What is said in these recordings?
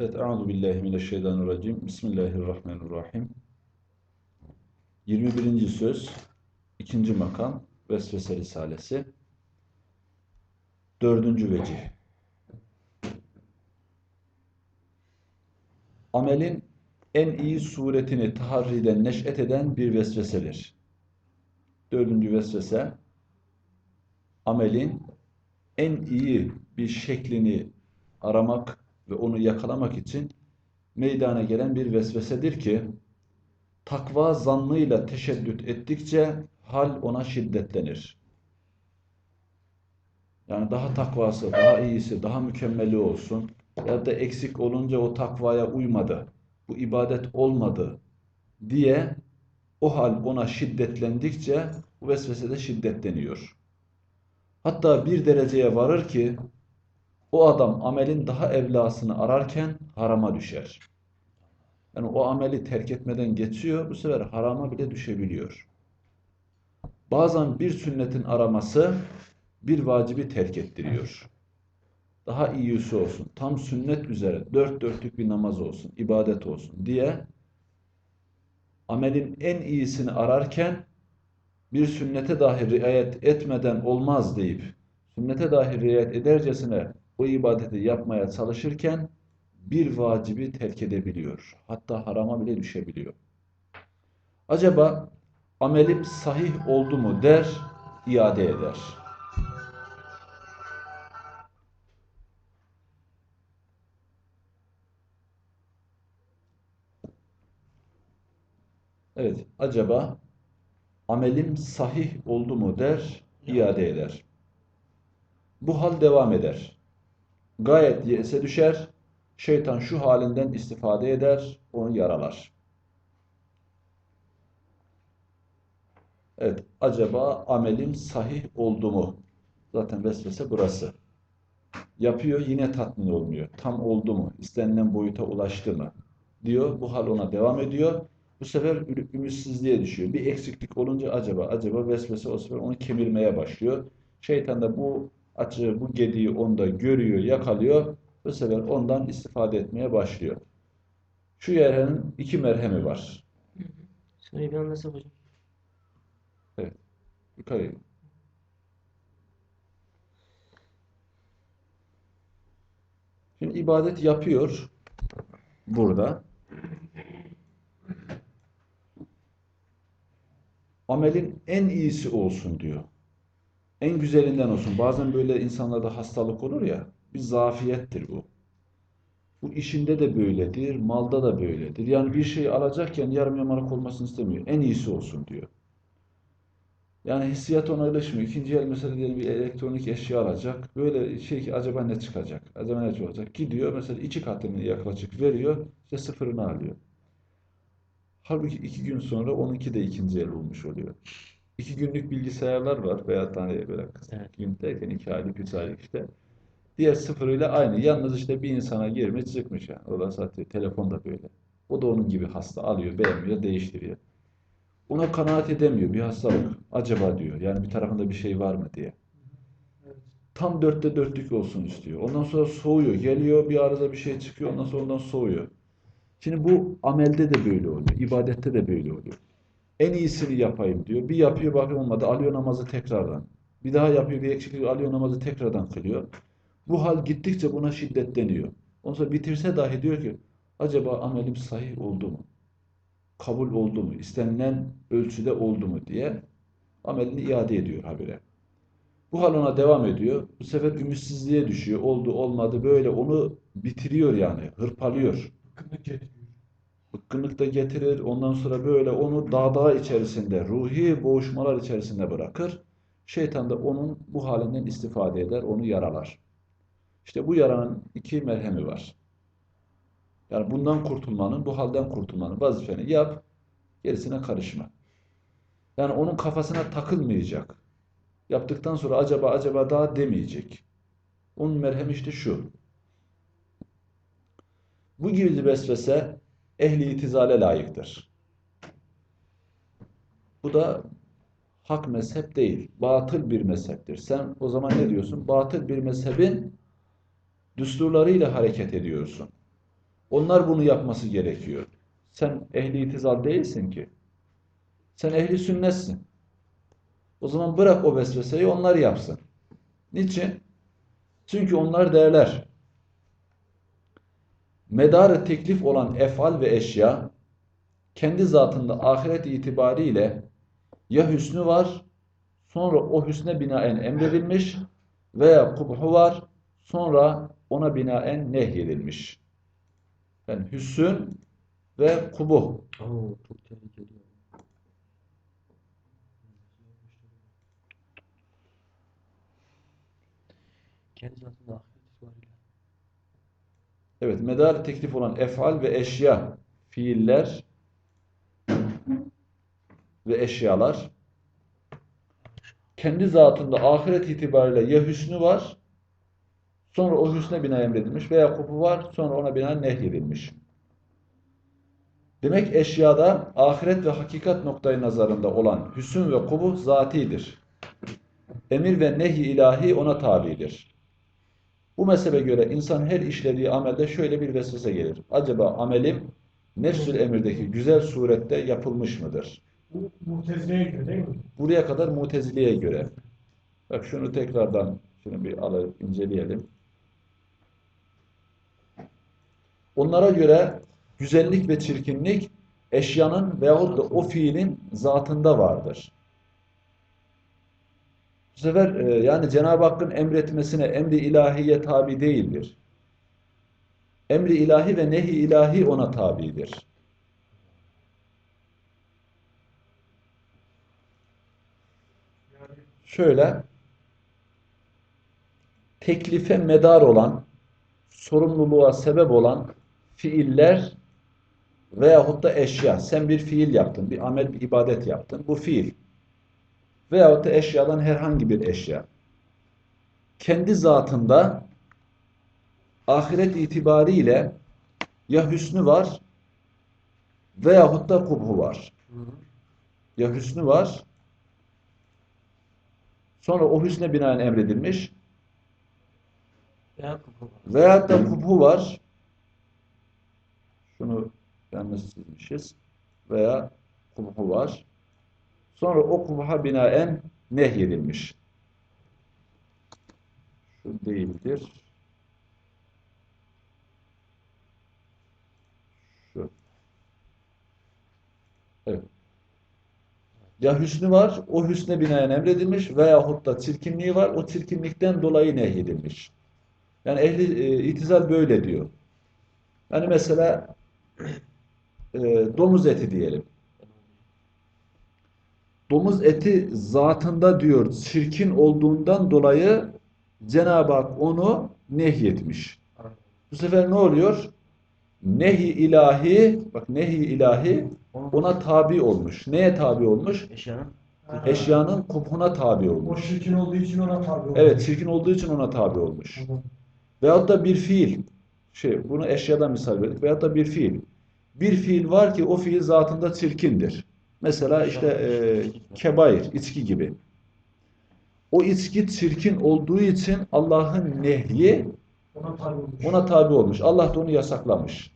Evet, Euzu billahi mineşşeytanirracim. Bismillahirrahmanirrahim. 21. söz, ikinci makam, Vesvese Risalesi. Dördüncü vecih. Amelin en iyi suretini taharriden neş'et eden bir vesvesedir. Dördüncü vesvese, amelin en iyi bir şeklini aramak ve onu yakalamak için meydana gelen bir vesvesedir ki takva zannıyla teşeddüt ettikçe hal ona şiddetlenir. Yani daha takvası, daha iyisi, daha mükemmeli olsun ya da eksik olunca o takvaya uymadı, bu ibadet olmadı diye o hal ona şiddetlendikçe bu vesvese de şiddetleniyor. Hatta bir dereceye varır ki o adam amelin daha evlasını ararken harama düşer. Yani o ameli terk etmeden geçiyor, bu sefer harama bile düşebiliyor. Bazen bir sünnetin araması bir vacibi terk ettiriyor. Daha iyisi olsun, tam sünnet üzere dört dörtlük bir namaz olsun, ibadet olsun diye amelin en iyisini ararken bir sünnete dahi riayet etmeden olmaz deyip sünnete dahi riayet edercesine o ibadeti yapmaya çalışırken bir vacibi terk edebiliyor. Hatta harama bile düşebiliyor. Acaba amelim sahih oldu mu der, iade eder. Evet, acaba amelim sahih oldu mu der, iade eder. Bu hal devam eder. Gayet yese düşer, şeytan şu halinden istifade eder, onu yaralar. Evet, acaba amelim sahih oldu mu? Zaten vesvese burası. Yapıyor, yine tatmin olmuyor. Tam oldu mu? İstenilen boyuta ulaştı mı? Diyor, bu hal ona devam ediyor. Bu sefer ümitsizliğe düşüyor. Bir eksiklik olunca acaba, acaba vesvese o sefer onu kemirmeye başlıyor. Şeytan da bu açığı, bu gediği onda görüyor, yakalıyor. Bu sefer ondan istifade etmeye başlıyor. Şu yerin iki merhemi var. Şöyle bir anlatsak hocam. Evet. Yukarı. Şimdi ibadet yapıyor burada. Amelin en iyisi olsun diyor. En güzelinden olsun. Bazen böyle insanlarda hastalık olur ya, bir zafiyettir bu. Bu işinde de böyledir, malda da böyledir. Yani bir şeyi alacakken yarım yamalak olmasını istemiyor. En iyisi olsun diyor. Yani hissiyat ona ilişmiyor. İkinci el mesela diyelim bir elektronik eşya alacak. Böyle şey ki acaba ne çıkacak? Acaba ne çıkacak? Gidiyor mesela iki katını yaklaşık veriyor. işte sıfırını alıyor. Halbuki iki gün sonra onunki de ikinci el olmuş oluyor. İki günlük bilgisayarlar var veya hani böyle Evet. gün derken iki aylık, üç aylık işte. Diğer sıfırıyla aynı. Yalnız işte bir insana girmiş çıkmış yani. O da zaten telefon da böyle. O da onun gibi hasta alıyor, beğenmiyor, değiştiriyor. Ona kanaat edemiyor bir hastalık. Acaba diyor. Yani bir tarafında bir şey var mı diye. Tam dörtte dörtlük olsun istiyor. Ondan sonra soğuyor. Geliyor bir arada bir şey çıkıyor. Ondan sonra ondan soğuyor. Şimdi bu amelde de böyle oluyor. ibadette de böyle oluyor. En iyisini yapayım diyor. Bir yapıyor bakıyor olmadı. Alıyor namazı tekrardan. Bir daha yapıyor bir eksiklik alıyor namazı tekrardan kılıyor. Bu hal gittikçe buna şiddetleniyor. Ondan sonra bitirse dahi diyor ki acaba amelim sahih oldu mu? Kabul oldu mu? İstenilen ölçüde oldu mu diye amelini iade ediyor habire. Bu hal ona devam ediyor. Bu sefer ümitsizliğe düşüyor. Oldu olmadı böyle onu bitiriyor yani. Hırpalıyor. Bıkkınlık getiriyor. Bıkkınlık da getirir. Ondan sonra böyle onu dağ içerisinde, ruhi boğuşmalar içerisinde bırakır. Şeytan da onun bu halinden istifade eder, onu yaralar. İşte bu yaranın iki merhemi var. Yani bundan kurtulmanın, bu halden kurtulmanın vazifeni yap, gerisine karışma. Yani onun kafasına takılmayacak. Yaptıktan sonra acaba acaba daha demeyecek. Onun merhemi işte şu. Bu gibi vesvese ehli itizale layıktır. Bu da hak mezhep değil, batıl bir mezheptir. Sen o zaman ne diyorsun? Batıl bir mezhebin düsturlarıyla hareket ediyorsun. Onlar bunu yapması gerekiyor. Sen ehli itizal değilsin ki. Sen ehli sünnetsin. O zaman bırak o vesveseyi onlar yapsın. Niçin? Çünkü onlar derler. Medarı teklif olan efal ve eşya kendi zatında ahiret itibariyle ya hüsnü var sonra o hüsne binaen emredilmiş veya kubhu var sonra ona binaen nehyedilmiş. Yani hüsün ve kubuh. Kendi zatında. Evet, medar teklif olan efal ve eşya, fiiller ve eşyalar kendi zatında ahiret itibariyle ya hüsnü var, sonra o hüsne bina emredilmiş veya kubu var, sonra ona bina nehyedilmiş. Demek eşyada ahiret ve hakikat noktayı nazarında olan hüsn ve kubu zatidir. Emir ve nehy ilahi ona tabidir. Bu mezhebe göre insan her işlediği amelde şöyle bir vesvese gelir. Acaba amelim nefsül emirdeki güzel surette yapılmış mıdır? Bu Mutezile'ye göre değil mi? Buraya kadar Mutezile'ye göre. Bak şunu tekrardan şunu bir alıp inceleyelim. Onlara göre güzellik ve çirkinlik eşyanın veyahut da o fiilin zatında vardır. Bu sefer e, yani Cenab-ı Hakk'ın emretmesine emri ilahiye tabi değildir. Emri ilahi ve nehi ilahi ona tabidir. Şöyle teklife medar olan, sorumluluğa sebep olan fiiller veyahut da eşya. Sen bir fiil yaptın, bir amel, bir ibadet yaptın. Bu fiil. Veyahut da eşyadan herhangi bir eşya. Kendi zatında ahiret itibariyle ya hüsnü var veyahut da kubhu var. Ya hüsnü var sonra o hüsne binaen emredilmiş. Veyahut da kubhu var. Şunu yanlış çizmişiz. Veya kubhu var. Sonra o kubha binaen nehyedilmiş. Şu değildir. Şu. Evet. Ya hüsnü var, o hüsne binaen emredilmiş veyahut da çirkinliği var, o çirkinlikten dolayı nehyedilmiş. Yani ehli e, itizal böyle diyor. Yani mesela e, domuz eti diyelim. Domuz eti zatında diyor çirkin olduğundan dolayı Cenab-ı Hak onu nehyetmiş. Bu sefer ne oluyor? Nehi ilahi, bak nehi ilahi ona tabi olmuş. Neye tabi olmuş? Eşyanın. Eşyanın kubhuna tabi O olmuş. çirkin olduğu için ona tabi oldu. Evet, çirkin olduğu için ona tabi olmuş. Veyahut da bir fiil. Şey, bunu eşyadan misal verdik. Veyahut da bir fiil. Bir fiil var ki o fiil zatında çirkindir. Mesela işte e, kebair, içki gibi. O içki çirkin olduğu için Allah'ın nehyi Ona tabi olmuş. ona tabi olmuş. Allah da onu yasaklamış.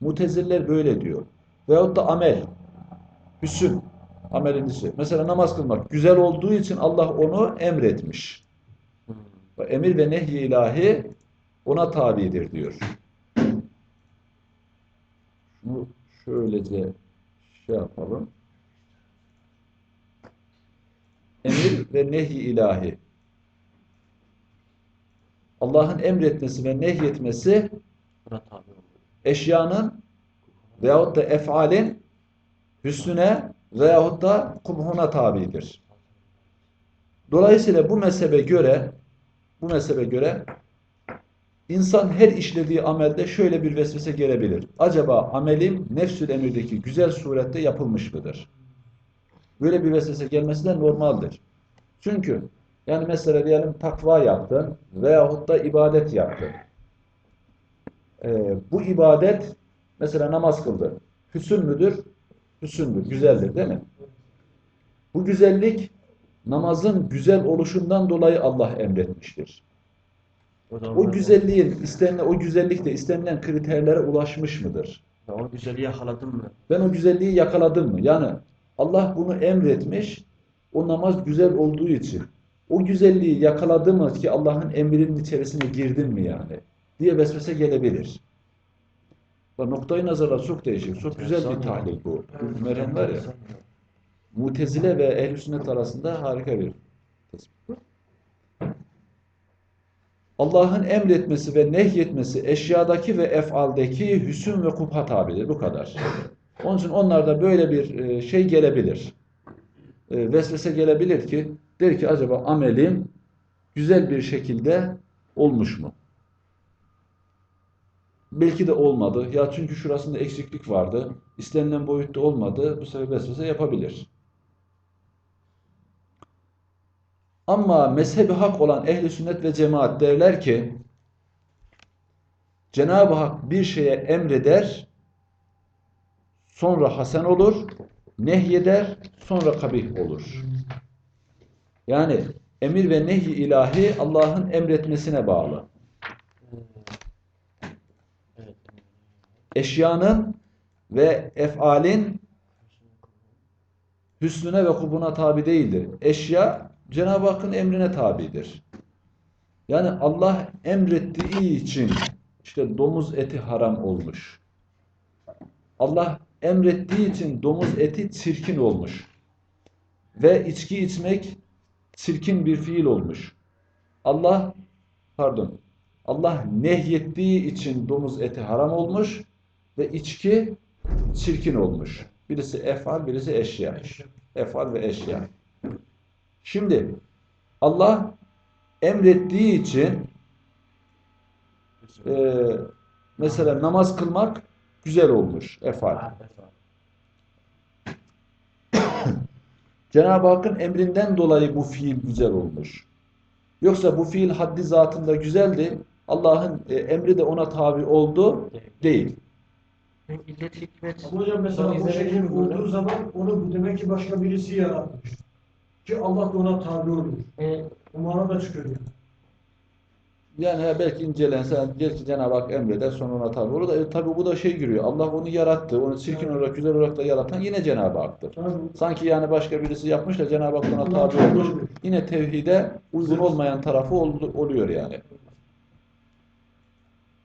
Muteziller böyle diyor. Veyahut da amel. Hüsün. Amelincisi. Mesela namaz kılmak. Güzel olduğu için Allah onu emretmiş. Hı. Emir ve nehy ilahi ona tabidir diyor. Şunu şöylece şey yapalım. Emir ve nehy ilahi. Allah'ın emretmesi ve nehyetmesi eşyanın veyahut da efalin hüsnüne veyahut da kubhuna tabidir. Dolayısıyla bu mezhebe göre bu mezhebe göre insan her işlediği amelde şöyle bir vesvese gelebilir. Acaba amelim nefsül emirdeki güzel surette yapılmış mıdır? Böyle bir vesvese gelmesi de normaldir. Çünkü yani mesela diyelim takva yaptın veyahut da ibadet yaptın. Ee, bu ibadet mesela namaz kıldın. Hüsün müdür? Hüsündür, güzeldir değil mi? Bu güzellik namazın güzel oluşundan dolayı Allah emretmiştir. O O ben- güzelliğin istenilen o güzellik de istenilen kriterlere ulaşmış mıdır? Ya o güzelliği yakaladın mı? Ben o güzelliği yakaladım mı? Yani Allah bunu emretmiş. O namaz güzel olduğu için. O güzelliği yakaladı mı ki Allah'ın emrinin içerisine girdin mi yani? Diye vesvese gelebilir. Bak noktayı nazarlar çok değişik. Çok güzel bir tahlil bu. Evet. Merhem var ya. Mutezile ve Ehl-i arasında harika bir tespit. Allah'ın emretmesi ve nehyetmesi eşyadaki ve efaldeki hüsn ve kubha tabidir. Bu kadar. Onun için onlarda böyle bir e, şey gelebilir. E, Vesvese gelebilir ki der ki acaba amelim güzel bir şekilde olmuş mu? Belki de olmadı. Ya çünkü şurasında eksiklik vardı. İstenilen boyutta olmadı. Bu sefer vesvese yapabilir. Ama mezhebi hak olan ehli sünnet ve cemaat derler ki Cenab-ı Hak bir şeye emreder sonra hasen olur nehyeder sonra kabih olur. Yani emir ve nehy ilahi Allah'ın emretmesine bağlı. Eşyanın ve efalin hüsnüne ve kubuna tabi değildir. Eşya Cenab-ı Hakk'ın emrine tabidir. Yani Allah emrettiği için işte domuz eti haram olmuş. Allah emrettiği için domuz eti çirkin olmuş. Ve içki içmek çirkin bir fiil olmuş. Allah pardon Allah nehyettiği için domuz eti haram olmuş ve içki çirkin olmuş. Birisi efal, birisi eşya. Efal ve eşya. Şimdi Allah emrettiği için e, mesela namaz kılmak güzel olmuş. Efal. Cenab-ı Hakk'ın emrinden dolayı bu fiil güzel olmuş. Yoksa bu fiil haddi zatında güzeldi. Allah'ın e, emri de ona tabi oldu. Değil. İllet hikmet. Ama hocam mesela bu şekil olduğu zaman onu demek ki başka birisi yaratmış. Ki Allah da ona tabi oluyor. E, O mana da çıkıyor. Yani. Belki incelense, belki Cenab-ı Hak emreder sonra ona tabi olur da e, tabi bu da şey giriyor. Allah onu yarattı. Onu çirkin olarak, güzel olarak da yaratan yine Cenab-ı Hak'tır. Sanki yani başka birisi yapmış da Cenab-ı Hak ona tabi olmuş. Yine tevhide uygun olmayan tarafı oluyor yani.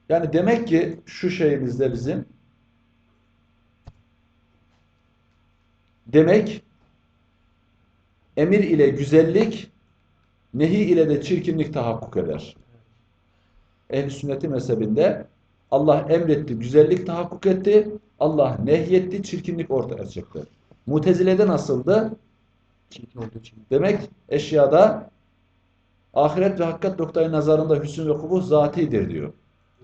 Yani demek ki şu şeyimizde bizim demek emir ile güzellik nehi ile de çirkinlik tahakkuk eder. Ehl-i sünneti mezhebinde Allah emretti, güzellik tahakkuk etti. Allah nehyetti, çirkinlik ortaya çıktı. Mutezile'de nasıldı? Demek eşyada ahiret ve hakikat noktayı nazarında hüsn ve kubuh zatidir diyor.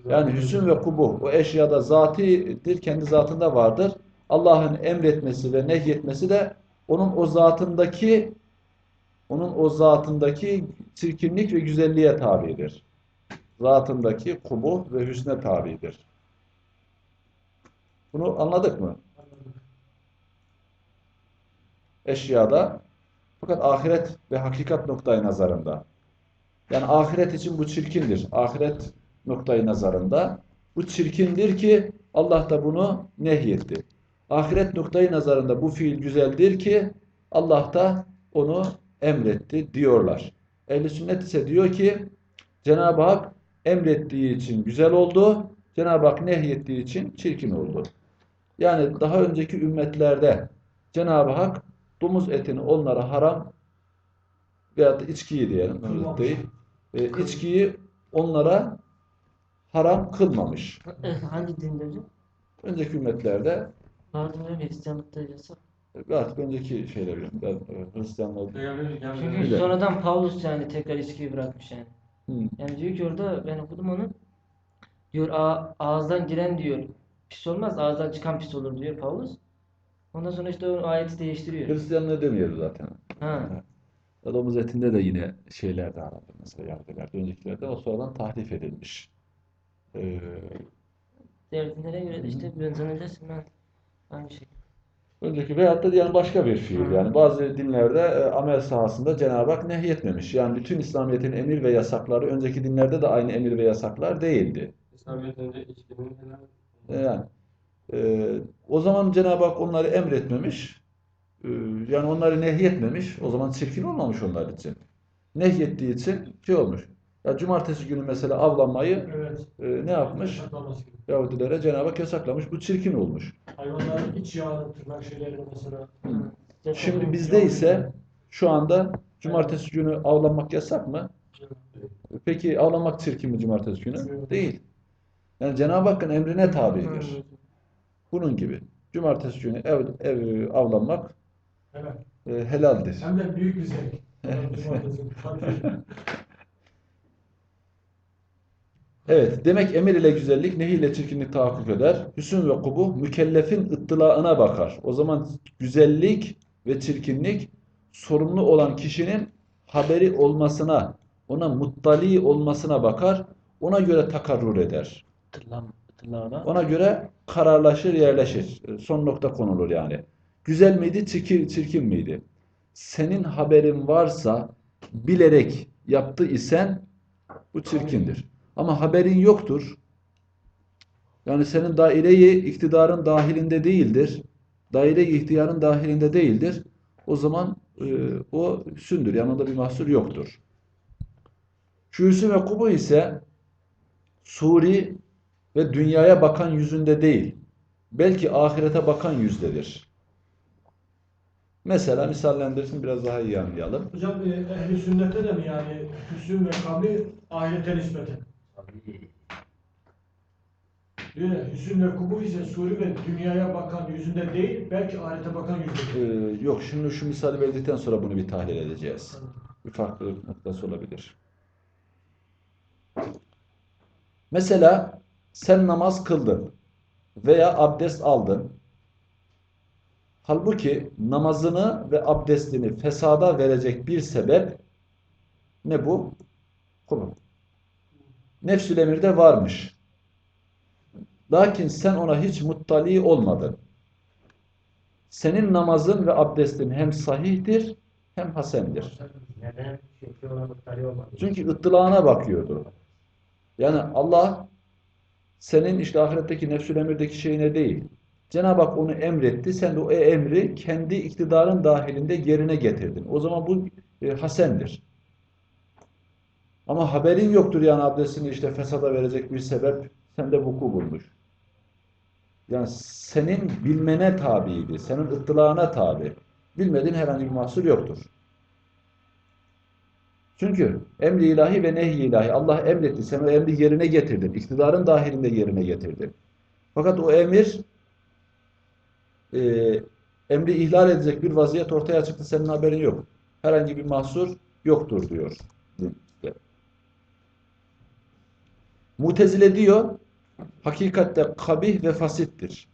Yani hüsn ve kubuh o eşyada zatidir, kendi zatında vardır. Allah'ın emretmesi ve nehyetmesi de onun o zatındaki onun o zatındaki çirkinlik ve güzelliğe tabidir. Zatındaki kubuh ve hüsne tabidir. Bunu anladık mı? Eşyada fakat ahiret ve hakikat noktayı nazarında. Yani ahiret için bu çirkindir. Ahiret noktayı nazarında bu çirkindir ki Allah da bunu nehyetti. Ahiret noktayı nazarında bu fiil güzeldir ki Allah da onu emretti diyorlar. Ehl-i sünnet ise diyor ki Cenab-ı Hak emrettiği için güzel oldu. Cenab-ı Hak nehyettiği için çirkin oldu. Yani daha önceki ümmetlerde Cenab-ı Hak domuz etini onlara haram veyahut da içkiyi diyelim, hırsız değil. E, içkiyi onlara haram kılmamış. Hangi dinde hocam? Önceki ümmetlerde Vardı mı Hristiyanlıkta yasak? ve artık önceki şeyler. Ben e, Hristiyanlar Çünkü sonradan Pavlus yani tekrar içkiyi bırakmış yani. Hı. Yani diyor ki orada ben okudum onu. Diyor "A- ağızdan giren diyor pis olmaz ağızdan çıkan pis olur diyor Pavlus. Ondan sonra işte o ayeti değiştiriyor. Hristiyanlığı demiyoruz zaten. Ha. Ya Domuz etinde de yine şeyler de aradı mesela Yahudilerde, öncekilerde o sonradan tahrif edilmiş. Ee, Diğer dinlere göre de işte ben zannedersin ben aynı şey. Önceki veyahut da diyelim başka bir fiil. Yani bazı dinlerde e, amel sahasında Cenab-ı Hak nehyetmemiş. Yani bütün İslamiyet'in emir ve yasakları önceki dinlerde de aynı emir ve yasaklar değildi. İslamiyet önce içkinin helal. E, Yani e, o zaman Cenab-ı Hak onları emretmemiş. E, yani onları nehyetmemiş. O zaman çirkin olmamış onlar için. Nehyettiği için şey olmuş. Ya cumartesi günü mesela avlanmayı Evet. e, ne yapmış? Yahudilere Cenab-ı Hak yasaklamış. Bu çirkin olmuş. Hayvanların iç yağını, tırnak şeylerini mesela. Şimdi bizde ise şu anda cumartesi günü avlanmak yasak mı? Peki avlanmak çirkin mi cumartesi günü? Değil. Yani Cenab-ı Hakk'ın emrine tabidir. Bunun gibi. Cumartesi günü ev, ev avlanmak Evet. e, helaldir. Hem de büyük bir zevk. Evet, demek emir ile güzellik, nehi ile çirkinlik tahakkuk eder. Hüsn ve kubuh mükellefin ıttılaına bakar. O zaman güzellik ve çirkinlik sorumlu olan kişinin haberi olmasına, ona muttali olmasına bakar. Ona göre takarrur eder. Ona göre kararlaşır, yerleşir. Son nokta konulur yani. Güzel miydi, çirkin, çirkin miydi? Senin haberin varsa bilerek yaptı isen bu çirkindir. Ama haberin yoktur. Yani senin daireyi iktidarın dahilinde değildir. Daire-i ihtiyarın dahilinde değildir. O zaman e, o sündür. Yanında bir mahsur yoktur. Şuusu ve kubu ise suri ve dünyaya bakan yüzünde değil, belki ahirete bakan yüzdedir. Mesela misallendirsin biraz daha iyi anlayalım. Hocam e, ehli sünnette de mi yani hüsn ve kabri ahirete nispeten? Diyor ya, hüsn ve kubu ise suri ve dünyaya bakan yüzünde değil, belki ahirete bakan yüzünde. Ee, yok şimdi şu misali verdikten sonra bunu bir tahlil edeceğiz. Bir farklı noktası olabilir. Mesela sen namaz kıldın veya abdest aldın. Halbuki namazını ve abdestini fesada verecek bir sebep ne bu? Kulu. Nefsül emirde varmış. Lakin sen ona hiç muttali olmadın. Senin namazın ve abdestin hem sahihtir hem hasendir. Çünkü ona. Çünkü ıttılağına bakıyordu. Yani Allah senin işte ahiretteki nefsül emirdeki şeyine değil. Cenab-ı Hak onu emretti. Sen de o emri kendi iktidarın dahilinde yerine getirdin. O zaman bu e, hasendir. Ama haberin yoktur yani abdestini işte fesada verecek bir sebep sende vuku bulmuş. Yani senin bilmene tabiydi. Senin ıttılağına tabi. Bilmediğin herhangi bir mahsur yoktur. Çünkü emri ilahi ve nehy ilahi Allah emretti. Sen o emri yerine getirdin. İktidarın dahilinde yerine getirdin. Fakat o emir e, emri ihlal edecek bir vaziyet ortaya çıktı. Senin haberin yok. Herhangi bir mahsur yoktur diyor. dinde. Mutezile diyor hakikatte kabih ve fasittir.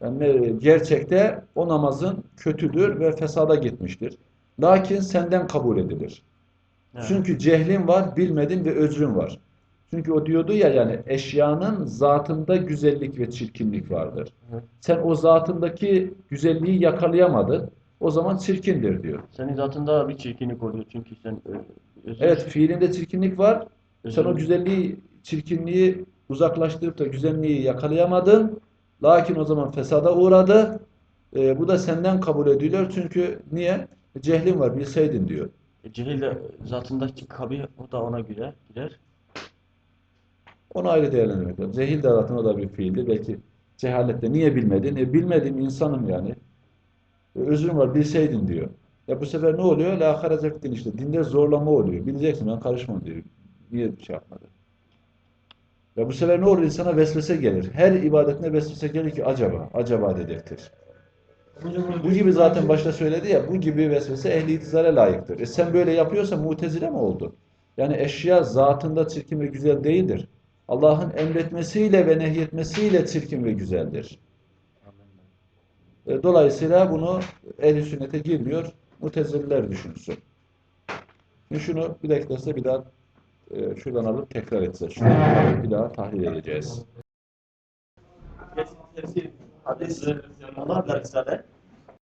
Yani gerçekte o namazın kötüdür ve fesada gitmiştir. Lakin senden kabul edilir. Evet. Çünkü cehlin var, bilmedin ve özrün var. Çünkü o diyordu ya yani eşyanın zatında güzellik ve çirkinlik vardır. Evet. Sen o zatındaki güzelliği yakalayamadın. O zaman çirkindir diyor. Senin zatında bir çirkinlik oluyor çünkü sen e, özür- Evet fiilinde çirkinlik var. Sen o güzelliği, çirkinliği uzaklaştırıp da güzelliği yakalayamadın. Lakin o zaman fesada uğradı. Ee, bu da senden kabul ediliyor. Çünkü niye? Cehlin var, bilseydin diyor. E, Cehille zatındaki kabih o da ona göre girer. Onu ayrı değerlendirmek lazım. Zehil de zaten o da bir fiildi. Belki cehalette niye bilmedin? E bilmedim insanım yani. E, özrüm var bilseydin diyor. Ya bu sefer ne oluyor? La haracaktın işte. Dinde zorlama oluyor. Bileceksin ben karışmam diyor. Niye bir şey yapmadı? Ya bu sefer ne olur? İnsana vesvese gelir. Her ibadetine vesvese gelir ki acaba, acaba dedirtir. Bu gibi zaten başta söyledi ya, bu gibi vesvese ehli itizale layıktır. E sen böyle yapıyorsan mutezile mi oldu? Yani eşya zatında çirkin ve güzel değildir. Allah'ın emretmesiyle ve nehyetmesiyle çirkin ve güzeldir. E, Dolayısıyla bunu ehl-i sünnete girmiyor, mutezililer düşünsün. Şimdi şunu bir dakika bir daha e, şuradan alıp tekrar edeceğiz. Şunu bir daha tahlil edeceğiz. Hadis. Onlar da Risale.